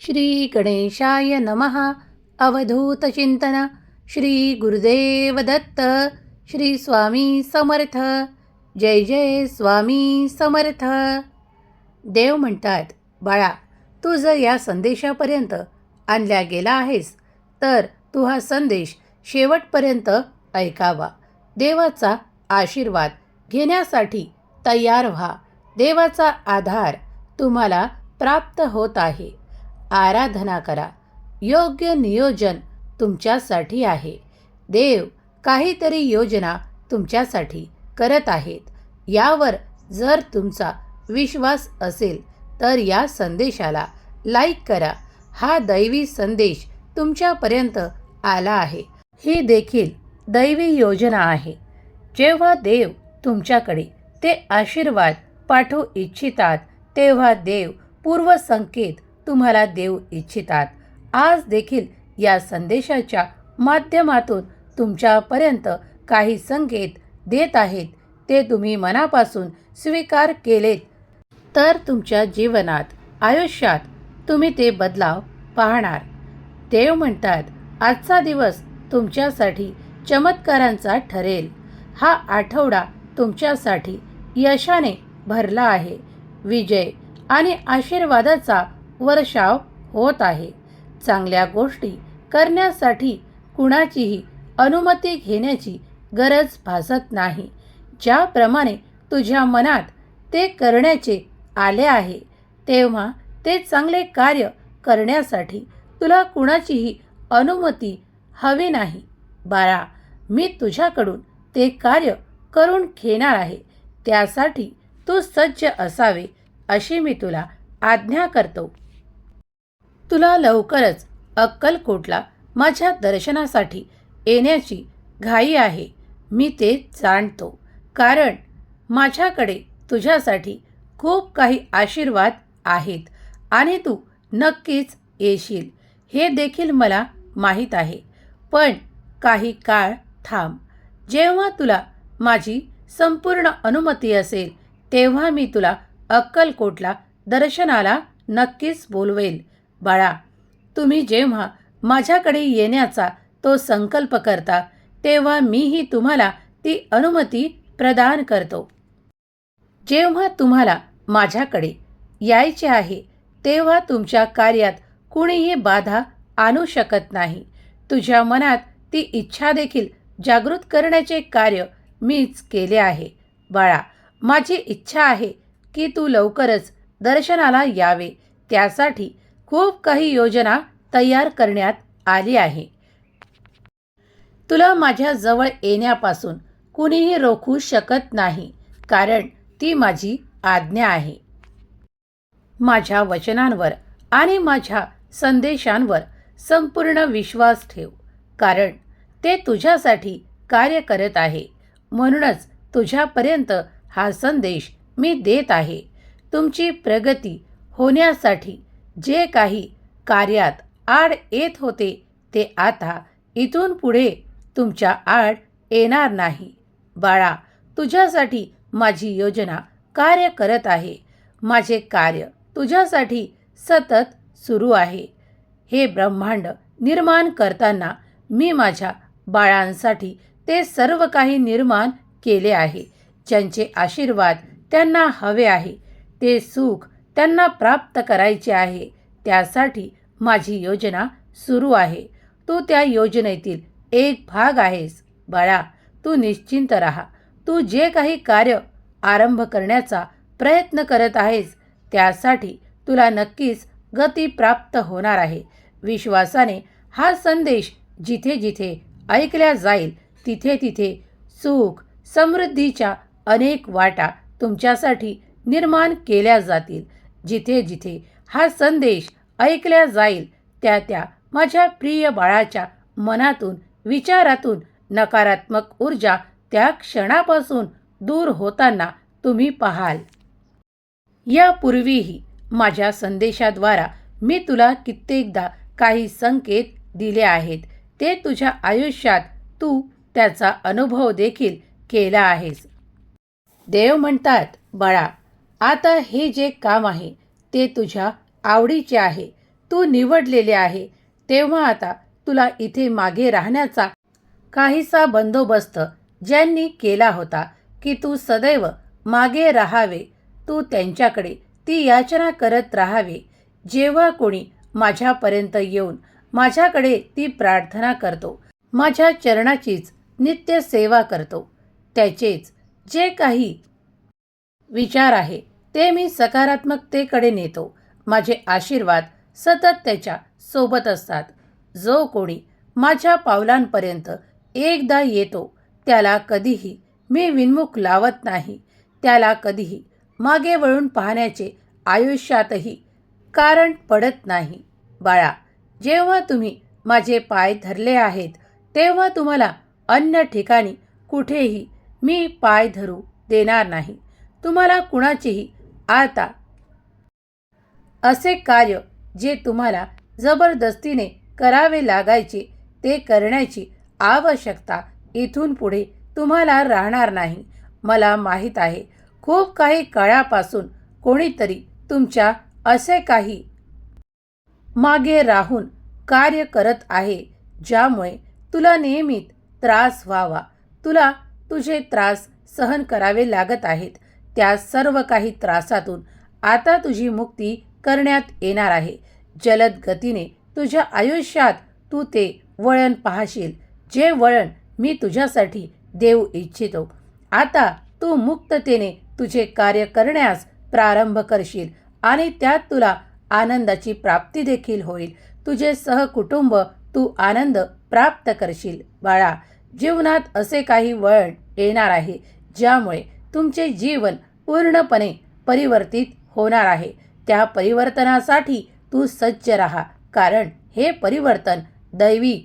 श्री गणेशाय नमः। अवधूतचिंतन श्री गुरुदेव दत्त। श्री स्वामी समर्थ। जय जय स्वामी समर्थ। देव म्हणतात बाळा तू जर या संदेशापर्यंत आणल्या गेला आहेस तर तू हा संदेश शेवटपर्यंत ऐकावा. देवाचा आशीर्वाद घेण्यासाठी तयार व्हा. देवाचा आधार तुम्हाला प्राप्त होत आहे. आराधना करा. योग्य नियोजन तुमच्यासाठी आहे. देव काहीतरी योजना तुमच्यासाठी करत आहेत. यावर जर तुमचा विश्वास असेल तर या संदेशाला लाईक करा. हा दैवी संदेश तुमच्यापर्यंत आला आहे. ही देखील दैवी योजना आहे. जेव्हा देव तुमच्याकडे ते आशीर्वाद पाठवू इच्छितात तेव्हा देव पूर्वसंकेत तुम्हाला देऊ इच्छितात. आज देखील या संदेशाच्या माध्यमातून तुमच्यापर्यंत काही संकेत देत आहेत ते तुम्ही मनापासून स्वीकार केलेत. तर तुमच्या जीवनात आयुष्यात तुम्ही ते बदलाव पाहणार. देव म्हणतात आजचा दिवस तुमच्यासाठी चमत्कारांचा ठरेल. हा आठवडा तुमच्यासाठी यशाने भरला आहे. विजय आणि आशीर्वादाचा वर्षाव होत आहे. चांगल्या गोष्टी करण्यासाठी कुणाचीही अनुमती घेण्याची गरज भासत नाही. ज्याप्रमाणे तुझ्या मनात ते करण्याचे आले आहे तेव्हा ते चांगले कार्य करण्यासाठी तुला कुणाचीही अनुमती हवी नाही. बाळा मी तुझ्याकडून ते कार्य करून घेणार आहे त्यासाठी तू सज्ज असावे अशी मी तुला आज्ञा करतो. तुला लवकरच अक्कलकोटला माझ्या दर्शनासाठी येण्याची घाई आहे. मी ते जाणतो. कारण माझ्याकडे तुझ्यासाठी खूप काही आशीर्वाद आहेत आणि तू नक्कीच येशील. हे देखील मला माहीत आहे. पण काही काळ थांब. जेव्हा तुला माझी संपूर्ण अनुमती असेल तेव्हा मी तुला अक्कलकोटला दर्शनाला नक्कीच बोलवेल. बाळा तुम्ही जेव्हा माझ्याकडे येण्याचा तो संकल्प करता तेव्हा मीही तुम्हाला ती अनुमती प्रदान करतो. जेव्हा तुम्हाला माझ्याकडे यायचे आहे तेव्हा तुमच्या कार्यात कुणीही बाधा आणू शकत नाही. तुझ्या मनात ती इच्छा देखील जागृत करण्याचे कार्य मीच केले आहे. बाळा माझी इच्छा आहे की तू लवकरच दर्शनाला यावे त्यासाठी खूप काही योजना तयार करण्यात आली आहे. तुला माझ्या जवळ येण्यापासून कुणीही रोखू शकत नाही कारण ती माझी आज्ञा आहे. माझ्या वचनांवर आणि माझ्या संदेशांवर संपूर्ण विश्वास ठेव कारण ते तुझ्यासाठी कार्य करत आहे. म्हणूनच तुझ्यापर्यंत हा संदेश मी देत आहे. तुमची प्रगती होण्यासाठी जे काही कार्यात आड येत होते ते आता इथून पुढे तुमच्या आड येणार नाही. बाळा तुझ्यासाठी माझी योजना कार्य करत आहे. माझे कार्य तुझ्यासाठी सतत सुरू आहे. हे ब्रह्मांड निर्माण करताना मी माझ्या बाळांसाठी ते सर्व काही निर्माण केले आहे. ज्यांचे आशीर्वाद त्यांना हवे आहे ते सुख त्यांना प्राप्त करायचे आहे. त्यासाठी माझी योजना सुरू आहे. तू त्या योजनेतील एक भाग आहेस. बाळा तू निश्चिंत राहा. तू जे काही कार्य आरंभ करण्याचा प्रयत्न करत आहेस त्यासाठी तुला नक्कीच गती प्राप्त होणार आहे. विश्वासाने हा संदेश जिथे जिथे ऐकल्या जाईल तिथे तिथे सुख समृद्धीच्या अनेक वाटा तुमच्यासाठी निर्माण केल्या जातील. जिथे जिथे हा संदेश ऐकल्या जाईल त्या त्या माझ्या प्रिय बाळाच्या मनातून विचारातून नकारात्मक ऊर्जा त्या क्षणापासून दूर होताना तुम्ही पाहाल. यापूर्वीही माझ्या संदेशाद्वारा मी तुला कित्येकदा काही संकेत दिले आहेत. ते तुझ्या आयुष्यात तू त्याचा अनुभव देखील केला आहेस. देव म्हणतात बाळा आता हे जे काम आहे ते तुझ्या आवडीचे आहे. तू निवडलेले आहे. तेव्हा आता तुला इथे मागे राहण्याचा काहीसा बंदोबस्त ज्यांनी केला होता की तू सदैव मागे राहावे. तू त्यांच्याकडे ती याचना करत राहावे. जेव्हा कोणी माझ्यापर्यंत येऊन माझ्याकडे ती प्रार्थना करतो माझ्या चरणाचीच नित्य सेवा करतो त्याचेच जे काही विचार आहे ते मी सकारात्मकतेकडे नेतो. माझे आशीर्वाद सतत त्याच्या सोबत असतात. जो कोणी माझ्या पावलांपर्यंत एकदा येतो त्याला कधीही मी विनमुख लावत नाही. त्याला कधीही मागे वळून पाहण्याचे आयुष्यातही कारण पडत नाही. बाळा जेव्हा तुम्ही माझे पाय धरले आहेत तेव्हा तुम्हाला अन्य ठिकाणी कुठेही मी पाय धरू देणार नाही. तुम्हाला कुणाचीही आता. असे कार्य जे तुम्हाला जबरदस्तीने करावे लागायचे ते करण्याची आवश्यकता इथून पुढे तुम्हाला राहणार नाही. मला माहीत आहे खूप काही काळापासून कोणीतरी तुमच्या असे काही मागे राहून कार्य करत आहे ज्यामुळे तुला नेहमीत त्रास व्हावा. तुला तुझे त्रास सहन करावे लागत आहेत. त्या सर्व काही त्रासातून आता तुझी मुक्ती करण्यात येणार आहे. जलद गतीने तुझ्या आयुष्यात तू ते वळण पाहशील जे वळण मी तुझ्यासाठी देऊ इच्छितो. आता तू मुक्ततेने तुझे कार्य करण्यास प्रारंभ करशील आणि त्यात तुला आनंदाची प्राप्ती देखील होईल. तुझे सहकुटुंब तू आनंद प्राप्त करशील बाळा. जीवनात असे काही वळण येणार आहे ज्यामुळे तुमचे जीवन पूर्णपणे परिवर्तित होणार आहे. त्या परिवर्तनासाठी तू सज्ज राहा कारण हे परिवर्तन दैवी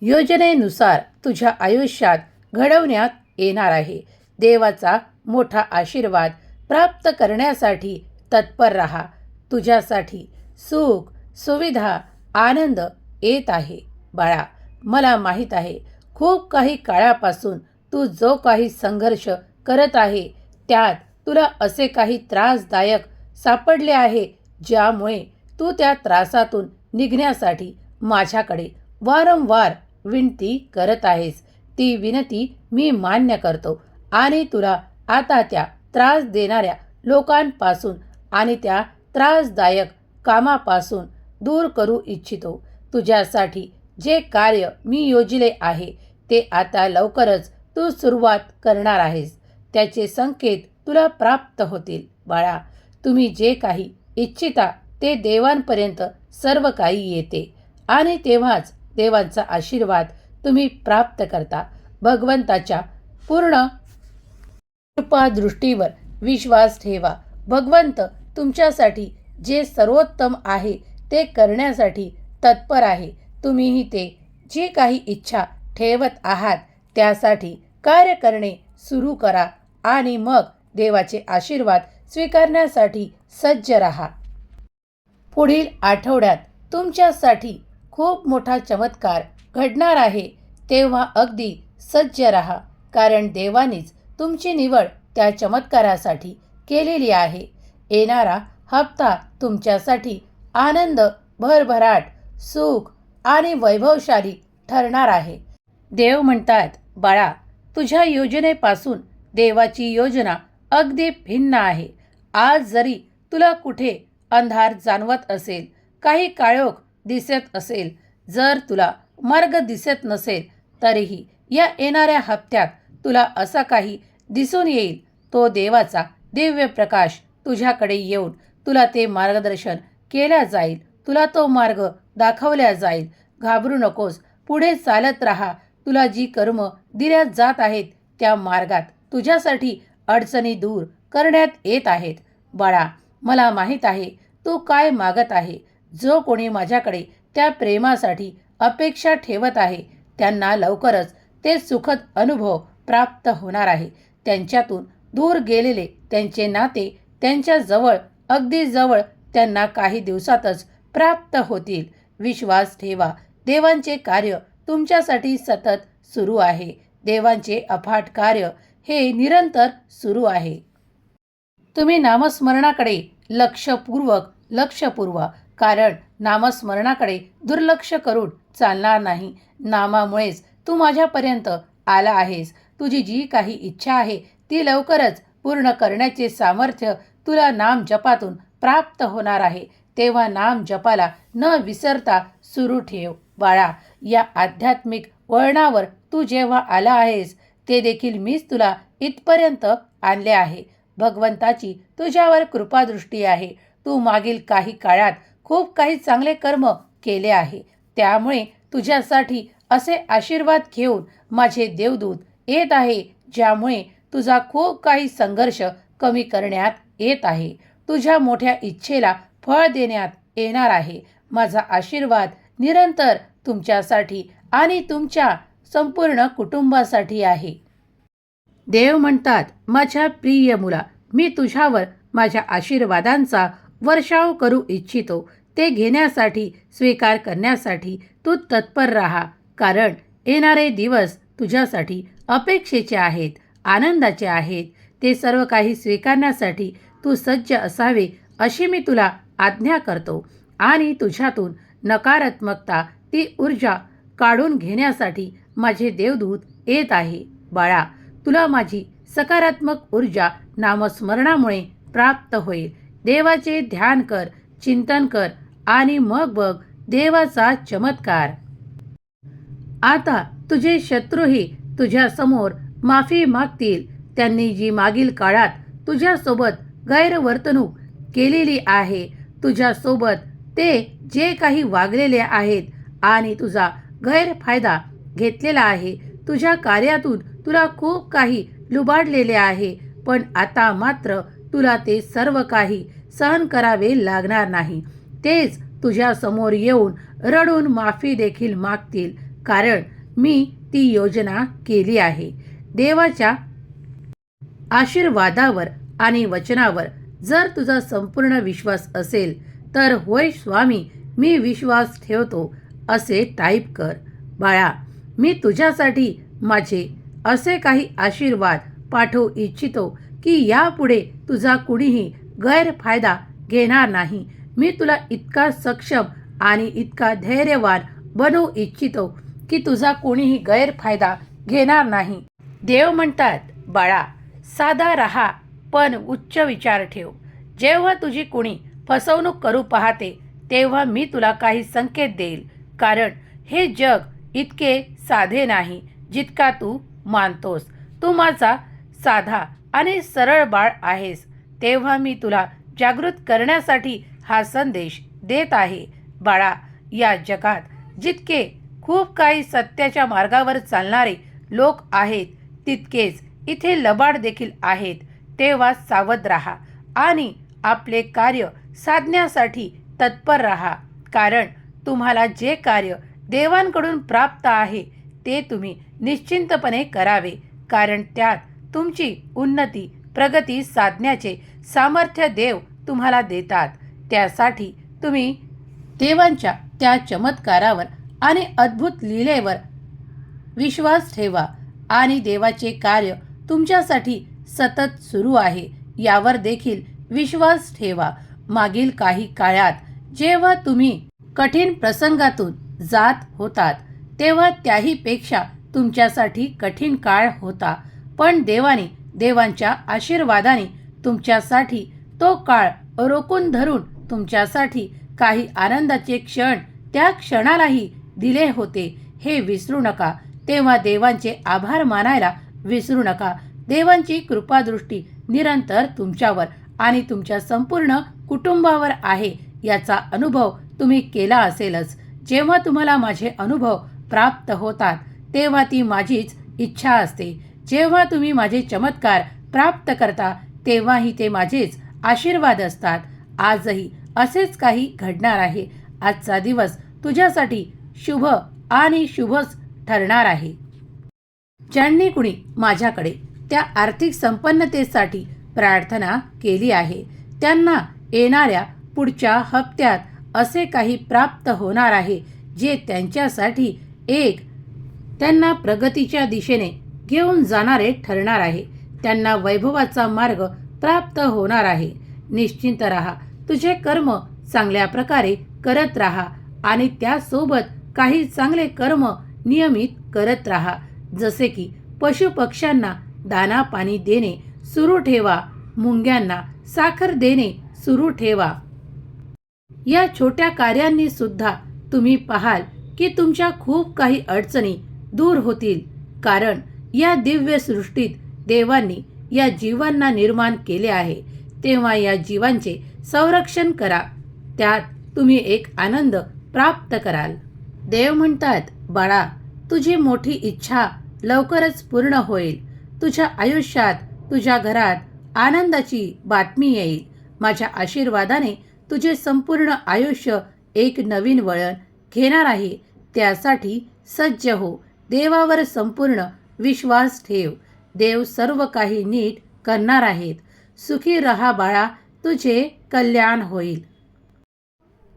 योजनेनुसार तुझ्या आयुष्यात घडवण्यात येणार आहे. देवाचा मोठा आशीर्वाद प्राप्त करण्यासाठी तत्पर राहा. तुझ्यासाठी सुख सुविधा आनंद येत आहे. बाळा मला माहीत आहे खूप काही काळापासून तू जो काही संघर्ष करत आहे. त्यात तुला असे काही त्रासदायक सापडले आहे ज्यामुळे तू त्या त्रासातून निघण्यासाठी माझ्याकडे वारंवार विनंती करत आहेस. ती विनंती मी मान्य करतो आणि तुला आता त्या त्रास देणाऱ्या लोकांपासून आणि त्या त्रासदायक कामापासून दूर करू इच्छितो. तुझ्यासाठी जे कार्य मी योजले आहे ते आता लवकरच तू सुरुवात करणार आहेस. त्याचे संकेत तुला प्राप्त होतील. बाळा तुम्ही जे काही इच्छिता ते देवांपर्यंत सर्व काही येते. आणि तेव्हाच देवांचा आशीर्वाद तुम्ही प्राप्त करता. भगवंताच्या पूर्ण कृपादृष्टीवर विश्वास ठेवा. भगवंत तुमच्यासाठी जे सर्वोत्तम आहे ते करण्यासाठी तत्पर आहे. तुम्हीही ते जी काही इच्छा ठेवत आहात त्यासाठी कार्य करणे सुरू करा. आणि मग देवाचे आशीर्वाद स्वीकारण्यासाठी सज्ज राहा. पुढील आठवड्यात तुमच्यासाठी खूप मोठा चमत्कार घडणार आहे तेव्हा अगदी सज्ज राहा कारण देवानीच तुमची निवड त्या चमत्कारासाठी केलेली आहे. येणारा हप्ता तुमच्यासाठी आनंद भरभराट सुख आणि वैभवशाली ठरणार आहे. देव म्हणतात बाळा तुझ्या योजनेपासून देवाची योजना अगदी भिन्न आहे. आज जरी तुला कुठे अंधार जाणवत असेल काही काळोख दिसत असेल जर तुला मार्ग दिसत नसेल तरीही या येणाऱ्या हप्त्यात तुला असा काही दिसून येईल. तो देवाचा दिव्य प्रकाश तुझ्याकडे येऊन तुला ते मार्गदर्शन केल्या जाईल. तुला तो मार्ग दाखवल्या जाईल. घाबरू नकोस. पुढे चालत राहा. तुला जी कर्म दिल्या जात आहेत त्या मार्गात तुझ्यासाठी अडचणी दूर करण्यात येत आहेत. बाळा मला माहीत आहे तू काय मागत आहे. जो कोणी माझ्याकडे त्या प्रेमासाठी अपेक्षा ठेवत आहे त्यांना लवकरच ते सुखद अनुभव प्राप्त होणार आहे. त्यांच्यातून दूर गेलेले त्यांचे नाते त्यांच्या जवळ अगदी जवळ त्यांना काही दिवसातच प्राप्त होतील. विश्वास ठेवा देवांचे कार्य तुमच्यासाठी सतत सुरू आहे. देवांचे अफाट कार्य हे निरंतर सुरू आहे. तुम्ही नामस्मरणाकडे लक्षपूर्वक लक्ष पुरवा कारण नामस्मरणाकडे दुर्लक्ष करून चालणार नाही. नामामुळेच तू माझ्यापर्यंत आला आहेस. तुझी जी काही इच्छा आहे ती लवकरच पूर्ण करण्याचे सामर्थ्य तुला नाम जपातून प्राप्त होणार आहे. तेव्हा नाम जपाला न विसरता सुरू ठेव. बाळा या आध्यात्मिक वळणावर तू जेव्हा आला आहेस ते देखील मीच तुला इथपर्यंत आणले आहे. भगवंताची तुझ्यावर कृपादृष्टी आहे. तू मागील काही काळात खूप काही चांगले कर्म केले आहे. त्यामुळे तुझ्यासाठी असे आशीर्वाद घेऊन माझे देवदूत येत आहे ज्यामुळे तुझा खूप काही संघर्ष कमी करण्यात येत आहे. तुझ्या मोठ्या इच्छेला फळ देण्यात येणार आहे. माझा आशीर्वाद निरंतर तुमच्यासाठी आणि तुमच्या संपूर्ण कुटुंबासाठी आहे. देव म्हणतात माझ्या प्रिय मुला मी तुझ्यावर माझ्या आशीर्वादांचा वर्षाव करू इच्छितो. ते घेण्यासाठी स्वीकार करण्यासाठी तू तत्पर राहा. कारण येणारे दिवस तुझ्यासाठी अपेक्षेचे आहेत आनंदाचे आहेत. ते सर्व काही स्वीकारण्यासाठी तू सज्ज असावे अशी मी तुला आज्ञा करतो. आणि तुझ्यातून नकारात्मकता ती ऊर्जा काढून घेण्यासाठी माझे देवदूत येत आहे. बाळा तुला माझी सकारात्मक ऊर्जा नामस्मरणामुळे प्राप्त होईल. देवाचे ध्यान कर चिंतन कर आणि मग बघ देवाचा चमत्कार. आता तुझे शत्रूही तुझ्यासमोर माफी मागतील. त्यांनी जी मागील काळात तुझ्यासोबत गैरवर्तणूक केलेली आहे तुझ्यासोबत ते जे काही वागलेले आहेत आणि तुझा गैरफायदा घेतलेला आहे. तुझ्या कार्यातून तुला खूप काही लुबाडलेले आहे. पण आता मात्र तुला ते सर्व काही सहन करावे लागणार नाही. तेच तुझ्या समोर येऊन रडून माफी देखील मागतील. कारण मी ती योजना केली आहे. देवाच्या आशीर्वादावर आणि वचनावर जर तुझा संपूर्ण विश्वास असेल तर होय स्वामी मी विश्वास ठेवतो असे टाईप कर. बाळा मी तुझ्यासाठी माझे असे काही आशीर्वाद पाठवू इच्छितो की यापुढे तुझा कुणीही गैरफायदा घेणार नाही. मी तुला इतका सक्षम आणि इतका धैर्यवान बनवू इच्छितो की तुझा कोणीही गैरफायदा घेणार नाही. देव म्हणतात बाळा साधा रहा पण उच्च विचार ठेव. जेव्हा तुझी कुणी फसवणूक करू पाहते तेव्हा मी तुला काही संकेत देईल. कारण हे जग इतके साधे नाही जितका तू मानतोस. तू माझा साधा आणि सरळ बाळ आहेस. तेव्हा मी तुला जागृत करण्यासाठी हा संदेश देत आहे. बाळा या जगात जितके खूप काही सत्याच्या मार्गावर चालणारे लोक आहेत तितकेच इथे लबाड देखील आहेत. तेव्हा सावध राहा आणि आपले कार्य साधण्यासाठी तत्पर राहा. कारण तुम्हाला जे कार्य देवांकडून प्राप्त आहे ते तुम्ही निश्चिंतपणे करावे. कारण त्यात तुमची उन्नती प्रगती साधण्याचे सामर्थ्य देव तुम्हाला देतात. त्यासाठी तुम्ही देवांच्या त्या चमत्कारावर आणि अद्भुत लीलेवर विश्वास ठेवा आणि देवाचे कार्य तुमच्यासाठी सतत सुरू आहे. यावर देखील विश्वास ठेवा. मागील काही काळात जेव्हा तुम्ही कठीण प्रसंगातून जात होतात. तेव्हा त्याहीपेक्षा तुमच्यासाठी कठीण काळ होता. पण देवाने देवांच्या आशीर्वादाने तुमच्यासाठी तो काळ रोखून धरून तुमच्यासाठी काही आनंदाचे क्षण त्या क्षणालाही दिले होते. हे विसरू नका. तेव्हा देवांचे आभार मानायला विसरू नका. देवांची कृपादृष्टी निरंतर तुमच्यावर आणि तुमच्या संपूर्ण कुटुंबावर आहे याचा अनुभव तुम्ही केला असेलच. जेव्हा तुम्हाला माझे अनुभव प्राप्त होतात तेव्हा ती माझीच इच्छा असते. जेव्हा तुम्ही माझे चमत्कार प्राप्त करता तेव्हाही ते माझेच आशीर्वाद असतात. आजही असेच काही घडणार आहे. आजचा दिवस तुझ्यासाठी शुभ आणि शुभच ठरणार आहे. ज्यांनी कुणी माझ्याकडे त्या आर्थिक संपन्नतेसाठी प्रार्थना केली आहे त्यांना येणाऱ्या पुढच्या हप्त्यात असे काही प्राप्त होणार आहे जे त्यांच्यासाठी एक त्यांना प्रगतीच्या दिशेने घेऊन जाणारे ठरणार आहे. त्यांना वैभवाचा मार्ग प्राप्त होणार आहे. निश्चिंत राहा. तुझे कर्म चांगल्या प्रकारे करत राहा आणि त्यासोबत काही चांगले कर्म नियमित करत राहा. जसे की पशुपक्ष्यांना दाना पाणी देणे सुरू ठेवा मुंग्यांना साखर देणे सुरू ठेवा. या छोट्या कार्यांनी सुद्धा तुम्ही पाहाल की तुमच्या खूप काही अडचणी दूर होतील. कारण या दिव्य सृष्टीत देवांनी या जीवांना निर्माण केले आहे. तेव्हा या जीवांचे संरक्षण करा. त्यात तुम्ही एक आनंद प्राप्त कराल. देव म्हणतात बाळा तुझी मोठी इच्छा लवकरच पूर्ण होईल. तुझ्या आयुष्यात तुझ्या घरात आनंदाची बातमी येईल. माझ्या आशीर्वादाने तुझे संपूर्ण आयुष्य एक नवीन वळण घेणार आहे. त्यासाठी सज्ज हो. देवावर संपूर्ण विश्वास ठेव. देव सर्व काही नीट करणार आहेत. सुखी रहा बाळा तुझे कल्याण होईल.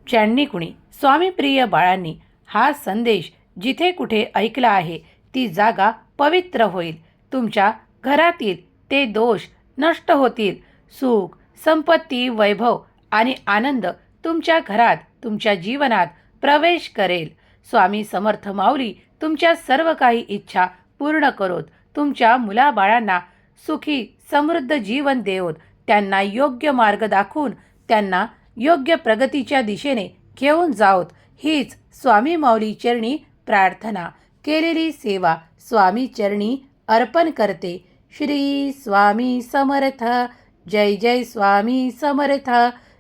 ज्यांनी कुणी स्वामीप्रिय बाळांनी हा संदेश जिथे कुठे ऐकला आहे ती जागा पवित्र होईल. तुमच्या घरातील ते दोष नष्ट होतील. सुख संपत्ती वैभव आणि आनंद तुमच्या घरात तुमच्या जीवनात प्रवेश करेल. स्वामी समर्थ माऊली तुमच्या सर्व काही इच्छा पूर्ण करोत. तुमच्या मुलाबाळांना सुखी समृद्ध जीवन देवत त्यांना योग्य मार्ग दाखवून त्यांना योग्य प्रगतीच्या दिशेने घेऊन जाओत. हीच स्वामी माऊली चरणी प्रार्थना. केलेली सेवा स्वामी चरणी अर्पण करते. श्री स्वामी समर्थ. जय जय स्वामी समर्थ.